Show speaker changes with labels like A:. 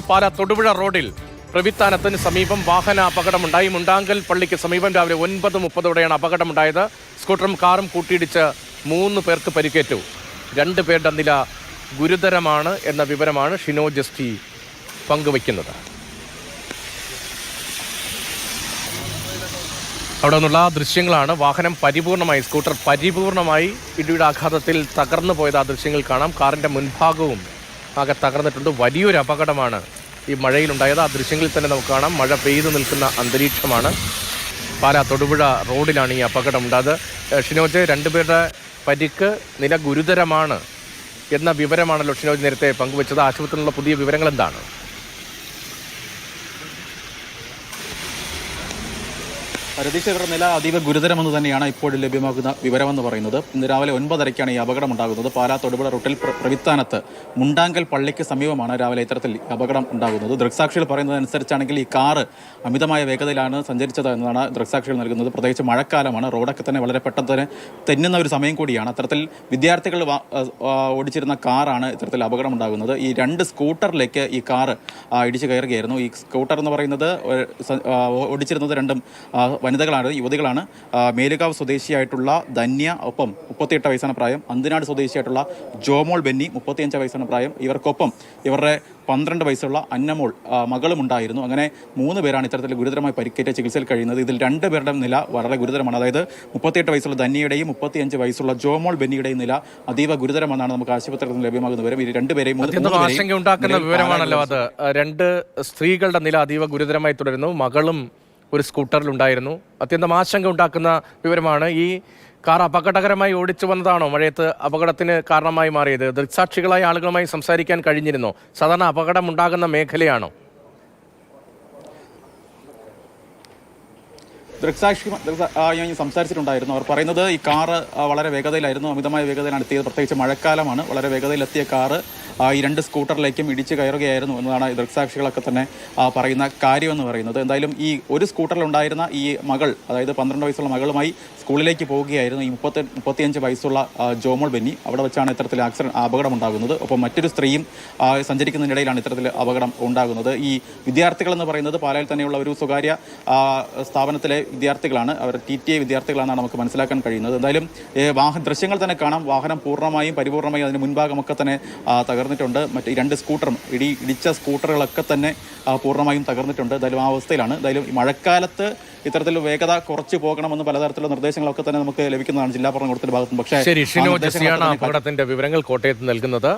A: പാല തൊടുപുഴ റോഡിൽ പ്രവിത്താനത്തിന് സമീപം വാഹന അപകടമുണ്ടായി. മുണ്ടാങ്കൽ പള്ളിക്ക് സമീപം രാവിലെ ഒൻപത് മുപ്പതോടെയാണ് അപകടമുണ്ടായത്. സ്കൂട്ടറും കാറും കൂട്ടിയിടിച്ച് മൂന്ന് പേർക്ക് പരിക്കേറ്റു. രണ്ട് പേരുടെ നില ഗുരുതരമാണ് എന്ന വിവരമാണ് ഷിനോ ജസ്റ്റി പങ്കുവയ്ക്കുന്നത്. അവിടെ നിന്നുള്ള ദൃശ്യങ്ങളാണ്. വാഹനം പരിപൂർണമായി സ്കൂട്ടർ പരിപൂർണമായി ഇടിയുടെ ആഘാതത്തിൽ തകർന്നു പോയത് ആ ദൃശ്യങ്ങൾ കാണാം. കാറിന്റെ മുൻഭാഗവും ആകെ തകർന്നിട്ടുണ്ട്. വലിയൊരു അപകടമാണ് ഈ മഴയിലുണ്ടായത്. ആ ദൃശ്യങ്ങളിൽ തന്നെ നമുക്ക് കാണാം. മഴ പെയ്തു നിൽക്കുന്ന അന്തരീക്ഷമാണ്. പാലാ തൊടുപുഴ റോഡിലാണ് ഈ അപകടം ഉണ്ടായത് ഷിനോജ് രണ്ടുപേരുടെ പരിക്ക് നില ഗുരുതരമാണ് എന്ന വിവരമാണല്ലോ ഷിനോജ് നേരത്തെ പങ്കുവച്ചത്. ആശുപത്രിയിലുള്ള പുതിയ വിവരങ്ങൾ എന്താണ്
B: രതീഷ് ഇവരുടെ നില അതീവ ഗുരുതരമെന്ന് തന്നെയാണ് ഇപ്പോൾ ലഭ്യമാകുന്ന വിവരമെന്ന് പറയുന്നത്. ഇന്ന് രാവിലെ ഒൻപതരയ്ക്കാണ് ഈ അപകടം ഉണ്ടാകുന്നത്. പാലാ തൊടുപുഴ റൂട്ടിൽ പ്രവിത്താനത്ത് മുണ്ടാങ്കൽ പള്ളിക്ക് സമീപമാണ് രാവിലെ ഇത്തരത്തിൽ അപകടം ഉണ്ടാകുന്നത്. ദൃക്സാക്ഷികൾ പറയുന്നതനുസരിച്ചാണെങ്കിൽ ഈ കാറ് അമിതമായ വേഗതയിലാണ് സഞ്ചരിച്ചത് എന്നതാണ് ദൃക്സാക്ഷികൾ നൽകുന്നത്. പ്രത്യേകിച്ച് മഴക്കാലമാണ്. റോഡൊക്കെ തന്നെ വളരെ പെട്ടെന്ന് തന്നെ തെന്നുന്ന ഒരു സമയം കൂടിയാണ്. അത്തരത്തിൽ വിദ്യാർത്ഥികൾ ഓടിച്ചിരുന്ന കാറാണ് ഇത്തരത്തിൽ അപകടം ഉണ്ടാകുന്നത്. ഈ രണ്ട് സ്കൂട്ടറിലേക്ക് ഈ കാറ് ഇടിച്ചു കയറുകയായിരുന്നു. ഈ സ്കൂട്ടർ എന്ന് പറയുന്നത് ഓടിച്ചിരുന്നത് രണ്ടും വനിതകളാണ് യുവതികളാണ്. മേലുകാവ് സ്വദേശിയായിട്ടുള്ള ധന്യ ഒപ്പം മുപ്പത്തിയെട്ട് വയസ്സാണ് പ്രായം. അന്തിനാട് സ്വദേശിയായിട്ടുള്ള ജോമോൾ ബെന്നി മുപ്പത്തിയഞ്ച് വയസ്സാണ് പ്രായം. ഇവർക്കൊപ്പം ഇവരുടെ പന്ത്രണ്ട് വയസ്സുള്ള അന്നമോൾ മകളും ഉണ്ടായിരുന്നു. അങ്ങനെ മൂന്ന് പേരാണ് ഇത്തരത്തിൽ ഗുരുതരമായി പരിക്കേറ്റ ചികിത്സയിൽ കഴിയുന്നത്. ഇതിൽ രണ്ട് പേരുടെ നില വളരെ ഗുരുതരമാണ്. അതായത് മുപ്പത്തിയെട്ട് വയസ്സുള്ള ധന്യയുടെയും മുപ്പത്തിയഞ്ച് വയസ്സുള്ള ജോമോൾ ബെന്നിയുടെയും നില അതീവ ഗുരുതരമെന്നാണ് നമുക്ക് ആശുപത്രിയിൽ നിന്ന് ലഭ്യമാകുന്ന വിവരം. ഈ രണ്ടുപേരെയും മൂന്ന്
A: അത്യന്തം
B: പേരെയും
A: ആശങ്ക ഉണ്ടാക്കുന്ന
B: നിലവിൽ
A: വിവരമാണല്ലോ അത്. രണ്ട് സ്ത്രീകളുടെ നില അതീവ ഗുരുതരമായി തുടരുന്നു. മകളും ഒരു സ്കൂട്ടറിലുണ്ടായിരുന്നു. അത്യന്തം ആശങ്ക ഉണ്ടാക്കുന്ന വിവരമാണ് ഈ കാർ അപകടകരമായി ഓടിച്ചു വന്നതാണോ? മഴയത്ത് അപകടത്തിന് കാരണമായി മാറിയത്? ദൃക്സാക്ഷികളായ ആളുകളുമായി സംസാരിക്കാൻ കഴിഞ്ഞിരുന്നോ? സാധാരണ അപകടം ഉണ്ടാകുന്ന മേഖലയാണോ?
B: ദൃക്സാക്ഷി ഞാൻ സംസാരിച്ചിട്ടുണ്ടായിരുന്നു. അവർ പറയുന്നത് ഈ കാറ് വളരെ വേഗതയിലായിരുന്നു അമിതമായ വേഗതയിലാണ് എത്തിയത്. പ്രത്യേകിച്ച് മഴക്കാലമാണ്. വളരെ വേഗതയിലെത്തിയ കാറ് ഈ രണ്ട് സ്കൂട്ടറിലേക്കും ഇടിച്ച് കയറുകയായിരുന്നു എന്നതാണ് ദൃക്സാക്ഷികളൊക്കെ തന്നെ പറയുന്ന കാര്യമെന്ന് പറയുന്നത്. എന്തായാലും ഈ ഒരു സ്കൂട്ടറിലുണ്ടായിരുന്ന ഈ മകൾ അതായത് പന്ത്രണ്ട് വയസ്സുള്ള മകളുമായി സ്കൂളിലേക്ക് പോവുകയായിരുന്നു. ഈ മുപ്പത്തി മുപ്പത്തിയഞ്ച് വയസ്സുള്ള ജോമോൾ ബെന്നി. അവിടെ വെച്ചാണ് ഇത്തരത്തിൽ ആക്സിഡന്റ് അപകടം ഉണ്ടാകുന്നത് ഒപ്പം മറ്റൊരു സ്ത്രീയും സഞ്ചരിക്കുന്നതിനിടയിലാണ് ഇത്തരത്തിൽ അപകടം ഉണ്ടാകുന്നത്. ഈ വിദ്യാർത്ഥികളെന്ന് പറയുന്നത് പാലായിൽ തന്നെയുള്ള ഒരു സ്വകാര്യ സ്ഥാപനത്തിലെ വിദ്യാർത്ഥികളാണ്. അവർ ടി ടി എ വിദ്യാർത്ഥികളാണെന്നാണ് നമുക്ക് മനസ്സിലാക്കാൻ കഴിയുന്നത്. എന്തായാലും വാഹന ദൃശ്യങ്ങൾ തന്നെ കാണാം. വാഹനം പൂർണമായും പരിപൂർണമായും അതിന് മുൻഭാഗമൊക്കെ തന്നെ തകർന്നിട്ടുണ്ട്. മറ്റ് രണ്ട് സ്കൂട്ടറും ഇടി ഇടിച്ച സ്കൂട്ടറുകളൊക്കെ തന്നെ പൂർണമായും തകർന്നിട്ടുണ്ട്. എന്തായാലും ആ അവസ്ഥയിലാണ്. എന്തായാലും മഴക്കാലത്ത് ഇത്തരത്തിൽ വേഗത കുറച്ച് പോകണമെന്ന് പലതരത്തിലുള്ള നിർദ്ദേശങ്ങളൊക്കെ തന്നെ നമുക്ക് ലഭിക്കുന്നതാണ് ജില്ലാ ഭരണകൂടത്തിന്റെ ഭാഗത്തുനിന്ന്. പക്ഷേ
A: അപകടത്തിന്റെ വിവരങ്ങൾ കോട്ടയത്ത് നൽകുന്നത്.